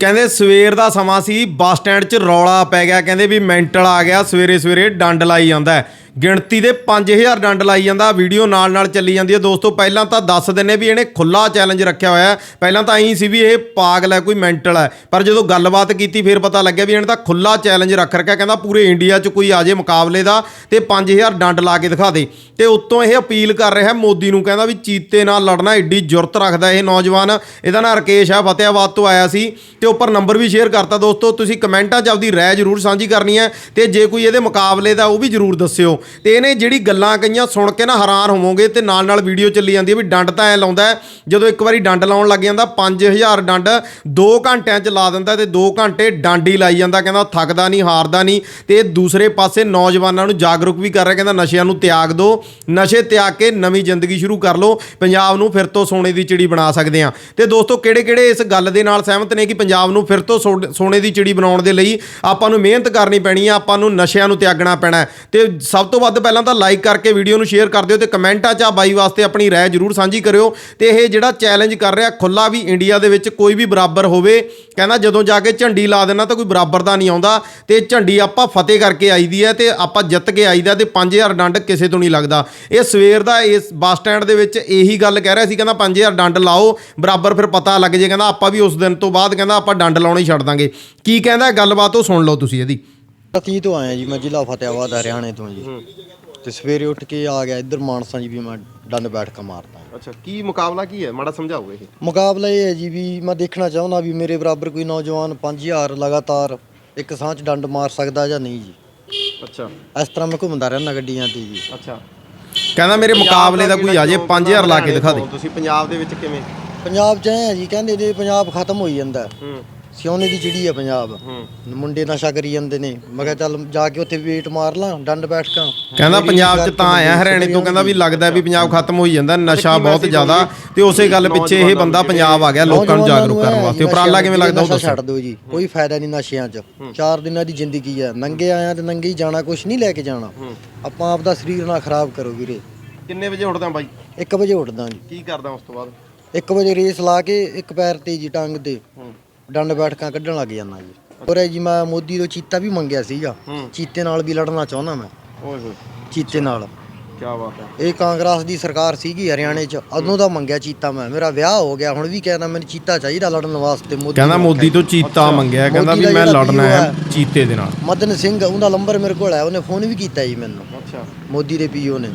ਕਹਿੰਦੇ ਸਵੇਰ ਦਾ ਸਮਾਂ ਸੀ, ਬੱਸ ਸਟੈਂਡ 'ਚ ਰੌਲਾ ਪੈ ਗਿਆ, ਕਹਿੰਦੇ ਵੀ ਮੈਂਟਲ ਆ ਗਿਆ ਸਵੇਰੇ ਸਵੇਰੇ ਡੰਡ ਲਾਈ ਜਾਂਦਾ ਗਿਣਤੀ ਦੇ 5000 ਡੰਡ ਲਾਈ ਜਾਂਦਾ, ਵੀਡੀਓ ਨਾਲ ਨਾਲ ਚੱਲੀ ਜਾਂਦੀ ਹੈ। ਦੋਸਤੋ, ਪਹਿਲਾਂ ਤਾਂ ਦੱਸ ਦਿੰਨੇ ਵੀ ਇਹਨੇ ਖੁੱਲਾ ਚੈਲੰਜ ਰੱਖਿਆ ਹੋਇਆ ਪਹਿਲਾਂ ਤਾਂ ਐਂ ਸੀ ਵੀ ਇਹ ਪਾਗਲ ਹੈ, ਕੋਈ ਮੈਂਟਲ ਹੈ। ਪਰ ਜਦੋਂ ਗੱਲਬਾਤ ਕੀਤੀ, ਫਿਰ ਪਤਾ ਲੱਗਿਆ ਵੀ ਇਹਨੇ ਤਾਂ ਖੁੱਲਾ ਚੈਲੰਜ ਰੱਖ ਰੱਖਿਆ। ਕਹਿੰਦਾ ਪੂਰੇ ਇੰਡੀਆ 'ਚ ਕੋਈ ਆ ਜੇ ਮੁਕਾਬਲੇ ਦਾ ਤੇ 5000 ਡੰਡ ਲਾ ਕੇ ਦਿਖਾ ਦੇ। ਤੇ ਉੱਤੋਂ ਇਹ ਅਪੀਲ ਕਰ ਰਿਹਾ ਮੋਦੀ ਨੂੰ, ਕਹਿੰਦਾ ਵੀ ਚੀਤੇ ਨਾਲ ਲੜਨਾ, ਏਡੀ ਜੁਰਤ ਰੱਖਦਾ ਇਹ ਨੌਜਵਾਨ। ਇਹਦਾ ਨਾਂ ਰਕੇਸ਼ ਆ ਫਤਿਆਬਾਦ ਤੋਂ ਆਇਆ ਸੀ। ਤੇ ਉੱਪਰ ਨੰਬਰ ਵੀ ਸ਼ੇਅਰ ਕਰਤਾ ਦੋਸਤੋ, ਤੁਸੀਂ ਕਮੈਂਟਾਂ 'ਚ ਆਪਦੀ ਰਾਏ ਜ਼ਰੂਰ ਸਾਂਝੀ ਕਰਨੀ ਹੈ ਤੇ ਜੇ ਕੋਈ ਇਹਦੇ ਮੁਕਾਬਲੇ ਦਾ, ਉਹ ਵੀ ਜ਼ਰੂਰ ਦੱਸਿਓ। ਤੇ ਇਹਨੇ ਜਿਹੜੀ ਗੱਲਾਂ ਕਹੀਆਂ ਸੁਣ ਕੇ ਨਾ ਹੈਰਾਨ ਹੋਵੋਗੇ ਤੇ ਨਾਲ ਨਾਲ ਵੀਡੀਓ ਚੱਲੀ ਜਾਂਦੀ ਹੈ ਵੀ ਡੰਡ ਤਾਂ ਐ ਲਾਉਂਦਾ ਜਦੋਂ ਇੱਕ ਵਾਰੀ ਡੰਡ ਲਾਉਣ ਲੱਗ ਜਾਂਦਾ 5000 ਡੰਡ 2 ਘੰਟਿਆਂ 'ਚ ਲਾ ਦਿੰਦਾ ਤੇ 2 ਘੰਟੇ ਡੰਡ ਹੀ ਲਾਈ ਜਾਂਦਾ, ਕਹਿੰਦਾ ਥੱਕਦਾ ਨਹੀਂ, ਹਾਰਦਾ ਨਹੀਂ ਤੇ ਦੂਸਰੇ ਪਾਸੇ ਨੌਜਵਾਨਾਂ ਨੂੰ ਜਾਗਰੂਕ ਵੀ ਕਰ ਰਿਹਾ, ਕਹਿੰਦਾ ਨਸ਼ਿਆਂ ਨੂੰ ਤਿਆਗ ਦਿਓ, ਨਸ਼ੇ ਤਿਆਗ ਕੇ ਨਵੀਂ ਜ਼ਿੰਦਗੀ ਸ਼ੁਰੂ ਕਰ ਲਓ, ਪੰਜਾਬ ਨੂੰ ਫਿਰ ਤੋਂ ਸੋਨੇ ਦੀ ਚਿੜੀ ਬਣਾ ਸਕਦੇ ਆ ਤੇ ਦੋਸਤੋ ਕਿਹੜੇ ਕਿਹੜੇ ਇਸ ਗੱਲ ਦੇ ਨਾਲ ਸਹਿਮਤ ਨੇ ਕਿ ਪੰਜਾਬ ਨੂੰ ਫਿਰ ਤੋਂ ਸੋ- ਸੋਨੇ ਦੀ ਚਿੜੀ ਬਣਾਉਣ ਦੇ ਲਈ ਆਪਾਂ ਨੂੰ ਮਿਹਨਤ ਕਰਨੀ ਪੈਣੀ ਆ, ਆਪਾਂ ਨੂੰ ਨਸ਼ਿਆਂ ਨੂੰ ਤਿਆਗਣਾ ਪੈਣਾ ਹੈ। ਤੇ ਸਭ ਤੋਂ ਵੱਧ ਪਹਿਲਾਂ ਤਾਂ ਲਾਈਕ ਕਰਕੇ ਵੀਡੀਓ ਨੂੰ ਸ਼ੇਅਰ ਕਰ ਦਿਓ ਤੇ ਕਮੈਂਟਾਂ 'ਚ ਆ ਬਾਈ ਵਾਸਤੇ ਆਪਣੀ ਰਾਏ ਜ਼ਰੂਰ ਸਾਂਝੀ ਕਰਿਓ। ਤੇ ਇਹ ਜਿਹੜਾ ਚੈਲੰਜ ਕਰ ਰਿਹਾ ਖੁੱਲਾ ਵੀ ਇੰਡੀਆ ਦੇ ਵਿੱਚ ਕੋਈ ਵੀ ਬਰਾਬਰ ਹੋਵੇ, ਕਹਿੰਦਾ ਜਦੋਂ ਜਾ ਕੇ ਝੰਡੀ ਲਾ ਦੇਣਾ ਤਾਂ ਕੋਈ ਬਰਾਬਰ ਦਾ ਨਹੀਂ ਆਉਂਦਾ ਤੇ ਝੰਡੀ ਆਪਾਂ ਫਤਿਹ ਕਰਕੇ ਆਈਦੀ ਹੈ ਤੇ ਆਪਾਂ ਜਿੱਤ ਕੇ ਆਈਦਾ ਤੇ 5000 ਡੰਡ ਕਿਸੇ ਤੋਂ ਨਹੀਂ ਲੱਗਦਾ। ਇਹ ਸਵੇਰ ਦਾ ਇਸ ਬੱਸ ਸਟੈਂਡ ਦੇ ਵਿੱਚ ਇਹੀ ਗੱਲ ਕਹਿ ਰਿਹਾ ਸੀ, ਕਹਿੰਦਾ 5000 ਡੰਡ ਲਾਓ, ਬਰਾਬਰ ਫਿਰ ਪਤਾ ਲੱਗ ਜੇ, ਕਹਿੰਦਾ ਆਪਾਂ ਵੀ ਉਸ ਦਿਨ ਤੋਂ ਬਾਅਦ ਕਹਿੰਦਾ ਆਪਾਂ ਡੰਡ ਲਾਉਣੇ ਛੱਡ ਦਾਂਗੇ। ਕੀ ਕਹਿੰਦਾ, ਗੱਲਬਾਤ ਉਹ ਸੁਣ ਲਓ ਤੁਸੀਂ ਇਹਦੀ। ਅਸੀਂ ਤੋਂ ਆਇਆ ਜੀ ਮੈਂ ਜ਼ਿਲ੍ਹਾ ਫਤਿਆਬਾਦ ਹਰਿਆਣੇ ਤੋਂ ਜੀ। ਤੇ ਸਵੇਰੇ ਉੱਠ ਕੇ ਆ ਗਿਆ ਇੱਧਰ ਮਾਨਸਾ ਜੀ ਵੀ ਮੈਂ ਡੰਡ ਬੈਠ ਕੇ ਮਾਰਦਾ ਅੱਛਾ ਕੀ ਮੁਕਾਬਲਾ ਕੀ ਹੈ? ਮਾੜਾ ਸਮਝਾਓਗੇ ਇਹ। ਮੁਕਾਬਲਾ ਇਹ ਹੈ ਜੀ ਵੀ ਮੈਂ ਦੇਖਣਾ ਚਾਹੁੰਦਾ ਵੀ ਮੇਰੇ ਬਰਾਬਰ ਕੋਈ ਨੌਜਵਾਨ 5000 ਲਗਾਤਾਰ ਇੱਕ ਸਾਹ 'ਚ ਡੰਡ ਮਾਰ ਸਕਦਾ ਜਾਂ ਨਹੀਂ ਜੀ। ਅੱਛਾ। ਇਸ ਤਰ੍ਹਾਂ ਮੈਂ ਘੁੰਮਦਾ ਰਹਿਣਾ ਗੱਡੀਆਂ ਤੇ ਜੀ। ਅੱਛਾ। ਕਹਿੰਦਾ ਮੇਰੇ ਮੁਕਾਬਲੇ ਦਾ ਕੋਈ ਆ ਜੇ 5000 ਲਾ ਕੇ ਦਿਖਾ ਦੇ। ਤੁਸੀਂ ਪੰਜਾਬ ਦੇ ਵਿੱਚ ਕਿਵੇਂ? ਪੰਜਾਬ 'ਚ ਐ ਜੀ ਕਹਿੰਦੇ ਜੇ ਪੰਜਾਬ ਖਤਮ ਹੋਈ ਜਾਂਦਾ। ਹੈ। ਹੂੰ ਸਿਉਨੇ ਦੀ ਚਿੜੀ ਹੈ ਪੰਜਾਬ। ਹੂੰ। ਮੁੰਡੇ ਨਸ਼ਾ ਕਰੀ ਜਾਂਦੇ ਨੇ। ਮੈਂ ਕਿਹਾ ਚੱਲ ਜਾ ਕੇ ਉੱਥੇ ਵੇਟ ਮਾਰ ਲਾਂ ਡੰਡ ਬੈਠ ਕੇ। ਕਹਿੰਦਾ ਪੰਜਾਬ 'ਚ ਤਾਂ ਆਇਆ ਹਰਿਆਣੇ ਤੋਂ ਕਹਿੰਦਾ ਵੀ ਲੱਗਦਾ ਵੀ ਪੰਜਾਬ ਖਤਮ ਹੋਈ ਜਾਂਦਾ ਨਸ਼ਾ ਬਹੁਤ ਜ਼ਿਆਦਾ। ਤੇ ਉਸੇ ਗੱਲ ਪਿੱਛੇ ਇਹ ਬੰਦਾ ਪੰਜਾਬ ਆ ਗਿਆ ਲੋਕਾਂ ਨੂੰ ਜਾਗਰੂਕ ਕਰਨ ਵਾਸਤੇ। ਉਪਰਾਲਾ ਕਿਵੇਂ ਲੱਗਦਾ ਉਹ ਦੱਸੋ ਛੱਡ ਦਿਓ ਜੀ ਕੋਈ ਫਾਇਦਾ ਨਹੀਂ ਨਸ਼ਿਆਂ 'ਚ। ਚਾਰ ਦਿਨਾਂ ਦੀ ਜ਼ਿੰਦਗੀ ਆ ਨੰਗੇ ਆਇਆ ਤੇ ਨੰਗੇ ਹੀ ਜਾਣਾ ਕੁਝ ਨਹੀਂ ਲੈ ਕੇ ਜਾਣਾ। ਆਪਾਂ ਆਪ ਦਾ ਸਰੀਰ ਨਾ ਖਰਾਬ ਕਰੋ ਵੀਰੇ। ਕਿੰਨੇ ਵਜੇ ਉੱਠਦਾ ਬਾਈ? 1 ਵਜੇ ਉੱਠਦਾ ਜੀ। ਕੀ ਕਰਦਾ ਉਸ ਤੋਂ ਬਾਅਦ? 1 ਵਜੇ ਰੇਸ ਲਾ ਕੇ ਇੱਕ ਪੈਰ ਤੇ ਜੀ ਟੰਗ ਤੇ। ਡੰਡ ਬੈਠਕਾਂ ਕੱਢਣ ਲੱਗ ਜਾਂਦਾ ਜੀ। ਹੋਰ ਜੀ ਮੈਂ ਮੋਦੀ ਤੋਂ ਚੀਤਾ ਵੀ ਮੰਗਿਆ ਸੀਗਾ। ਹੂੰ। ਚੀਤੇ ਨਾਲ ਵੀ ਲੜਨਾ ਚਾਹੁੰਦਾ ਮੈਂ। ਓਏ ਹੋਏ। ਚੀਤੇ ਨਾਲ। ਕੀ ਬਾਤ ਹੈ। ਇਹ ਕਾਂਗਰਸ ਦੀ ਸਰਕਾਰ ਸੀਗੀ ਹਰਿਆਣੇ 'ਚ। ਉਦੋਂ ਦਾ ਮੰਗਿਆ ਚੀਤਾ ਮੈਂ। ਮੇਰਾ ਵਿਆਹ ਹੋ ਗਿਆ। ਹੁਣ ਵੀ ਕਹਿੰਦਾ ਮੈਨੂੰ ਚੀਤਾ ਚਾਹੀਦਾ ਲੜਨ ਵਾਸਤੇ ਮੋਦੀ ਕਹਿੰਦਾ ਮੋਦੀ ਤੋਂ ਚੀਤਾ ਮੰਗਿਆ। ਕਹਿੰਦਾ ਮੋਦੀ ਵੀ ਦਾ ਮੈਂ ਜਿਹੜਾ ਲੜਨਾ ਹੈ ਹੈ। ਚੀਤੇ ਦੇ ਨਾਲ। ਮਦਨ ਸਿੰਘ ਉਹਦਾ ਨੰਬਰ ਮੇਰੇ ਕੋਲ ਹੈ। ਉਹਨੇ ਫੋਨ ਵੀ ਕੀਤਾ ਜੀ ਮੈਨੂੰ। ਅੱਛਾ। ਮੋਦੀ ਦੇ ਪੀਓ ਨੇ।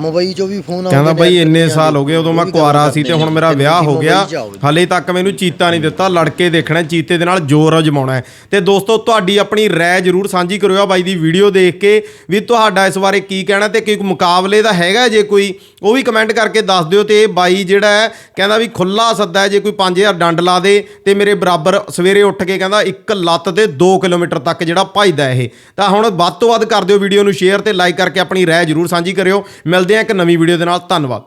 ਮੁੰਬਈ 'ਚੋਂ ਵੀ ਫੋਨ ਕਹਿੰਦਾ ਆਉਂਦੇ ਬਈ ਨੇ ਇੰਨੇ ਸਾਲ ਦੇ, ਹੋ ਗਏ ਉਦੋਂ ਉਹ ਮੈਂ ਵੀ ਗੱਲ ਕੁਆਰਾ ਸੀ ਤੇ ਕਰਦੇ ਹੁਣ ਮੇਰਾ ਨੇ, ਵਿਆਹ ਹੋ ਮੁੰਬਈ ਗਿਆ। ਜੀ। ਹਲੇ ਤੱਕ ਮੈਨੂੰ ਚੀਤਾ ਨਹੀਂ ਦਿੱਤਾ ਲੜਕੇ ਦੇਖਣਾ ਚੀਤੇ ਦੇ ਨਾਲ ਜ਼ੋਰ ਅਜਮਾਉਣਾ ਹੈ। ਤੇ ਦੋਸਤੋ ਤੁਹਾਡੀ ਆਪਣੀ ਰਾਏ ਜਰੂਰ ਸਾਂਝੀ ਕਰਿਓ ਆ ਬਾਈ ਦੀ ਵੀਡੀਓ ਦੇਖ ਕੇ ਵੀ ਤੁਹਾਡਾ ਇਸ ਬਾਰੇ ਕੀ ਕਹਿਣਾ ਤੇ ਕੋਈ ਮੁਕਾਬਲੇ ਦਾ ਹੈਗਾ ਜੇ ਕੋਈ ਉਹ ਵੀ ਕਮੈਂਟ ਕਰਕੇ ਦੱਸ ਦਿਓ ਤੇ ਇਹ ਬਾਈ ਜਿਹੜਾ ਹੈ ਕਹਿੰਦਾ ਵੀ ਖੁੱਲਾ ਸੱਦਾ ਹੈ ਜੇ ਕੋਈ 5000 ਡੰਡ ਲਾ ਦੇ ਤੇ ਮੇਰੇ ਬਰਾਬਰ ਸਵੇਰੇ ਉੱਠ ਕੇ ਕਹਿੰਦਾ ਇੱਕ ਲੱਤ ਤੇ 2 ਕਿਲੋਮੀਟਰ ਤੱਕ ਜਿਹੜਾ ਭਜਦਾ ਇਹ। ਤਾਂ ਹੁਣ ਵੱਧ ਤੋਂ ਵੱਧ ਕਰ ਦਿਓ ਵੀਡੀਓ ਨੂੰ ਸ਼ੇਅਰ ਤੇ ਲਾਈਕ ਕਰਕੇ ਆਪਣੀ ਰਾਏ ਜਰੂਰ ਸਾਂਝੀ ਕਰਿਓ। ਮਿਲਦੇ ਆ ਇੱਕ ਨਵੀਂ ਵੀਡੀਓ ਦੇ ਨਾਲ। ਧੰਨਵਾਦ।